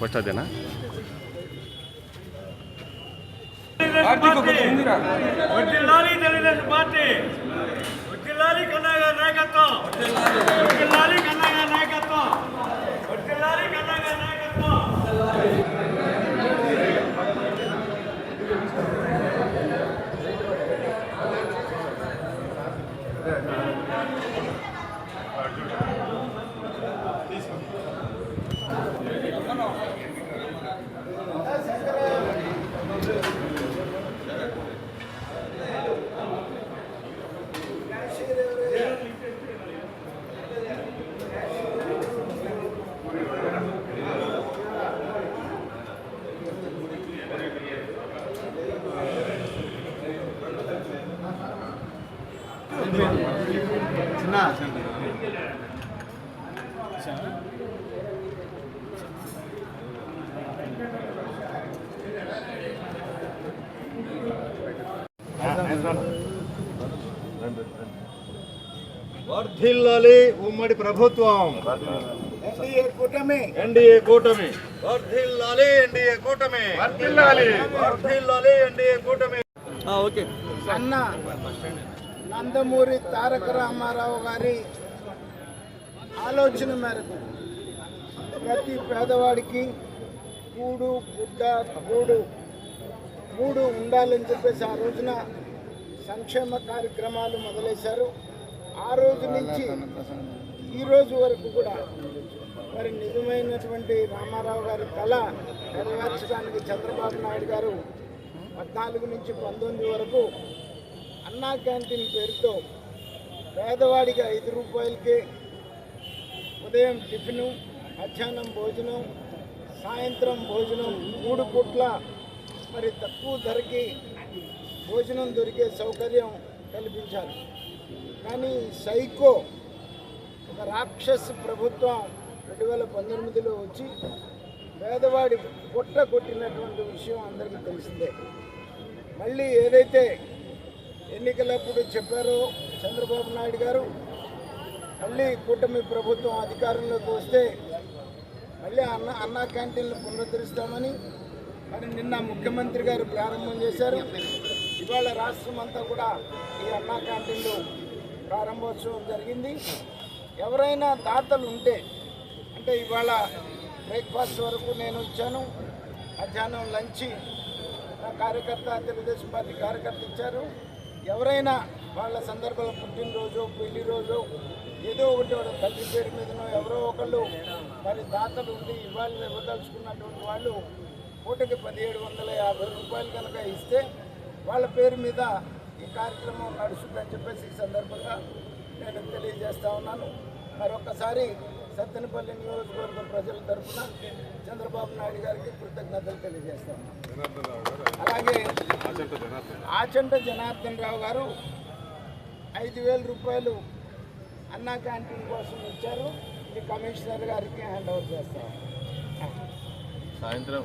बता देना నాయకత్వం వర్ధిల్లాలి ఉమ్మడి ప్రభుత్వం. ఎన్డీఏ కూటమి. ఎన్డీఏ కూటమి. వర్ధిల్లాలి ఎన్డీఏ కూటమి. వర్ధిల్లాలి వర్ధిల్లాలి ఎన్డీఏ కూటమి. అన్న. నందమూరి తారక రామారావు గారి ఆలోచన మేరకు ప్రతి పేదవాడికి కూడు గుడ్డ గూడు మూడు ఉండాలని చెప్పేసి ఆ రోజున సంక్షేమ కార్యక్రమాలు మొదలైశారు. ఆ రోజు నుంచి ఈ రోజు వరకు కూడా మరి నిజమైనటువంటి రామారావు గారి కళ నెరవేర్చడానికి చంద్రబాబు నాయుడు గారు పద్నాలుగు నుంచి పంతొమ్మిది వరకు అన్నా క్యాంటీన్ పేరుతో పేదవాడికి ఐదు రూపాయలకే ఉదయం టిఫిను మధ్యాహ్నం భోజనం సాయంత్రం భోజనం మూడు పూట్ల. మరి తక్కువ ధరకి భోజనం దొరికే సౌకర్యం కల్పించారు. కానీ సైకో ఒక రాక్షస్ ప్రభుత్వం రెండు వేల పంతొమ్మిదిలో వచ్చి పేదవాడి పొట్ట కొట్టినటువంటి విషయం అందరికీ తెలిసిందే. మళ్ళీ ఏదైతే ఎన్నికలప్పుడు చెప్పారు చంద్రబాబు నాయుడు గారు. మళ్ళీ కూటమి ప్రభుత్వం అధికారంలోకి వస్తే మళ్ళీ అన్న అన్నా క్యాంటీన్లు పునరుద్ధరిస్తామని మరి నిన్న ముఖ్యమంత్రి గారు ప్రారంభం చేశారు. ఇవాళ రాష్ట్రం అంతా కూడా ఈ అన్నా క్యాంటీన్లు ప్రారంభోత్సవం జరిగింది. ఎవరైనా దాతలు ఉంటే అంటే ఇవాళ బ్రేక్ఫాస్ట్ వరకు నేను వచ్చాను. మధ్యాహ్నం లంచ్ నా కార్యకర్త తెలుగుదేశం పార్టీ కార్యకర్త ఇచ్చారు. ఎవరైనా వాళ్ళ సందర్భంలో పుట్టినరోజు పెళ్ళి రోజు ఏదో ఒకటి వాళ్ళ తల్లి పేరు మీదనో ఎవరో ఒకళ్ళు మరి దాతలు ఉండి ఇవ్వాలి ఇవ్వదలుచుకున్నటువంటి వాళ్ళు పూటకి పదిహేడు వందల యాభై రూపాయలు కనుక ఇస్తే వాళ్ళ పేరు మీద ఈ కార్యక్రమం నడుస్తుందని చెప్పేసి ఈ సందర్భంగా నేను తెలియజేస్తా ఉన్నాను. మరొకసారి సత్తెనపల్లి నియోజకవర్గ ప్రజల తరఫున చంద్రబాబు నాయుడు గారికి కృతజ్ఞతలు తెలియజేస్తా ఉన్నాను. అలాగే ఆచంట జనార్దన్ రావు. గారు ఐదు వేల రూపాయలు అన్నా క్యాంటీన్ కోసం ఇచ్చారు. ఇది కమిషనర్ గారికి హ్యాండ్ ఓవర్ చేస్తాం. సాయంత్రం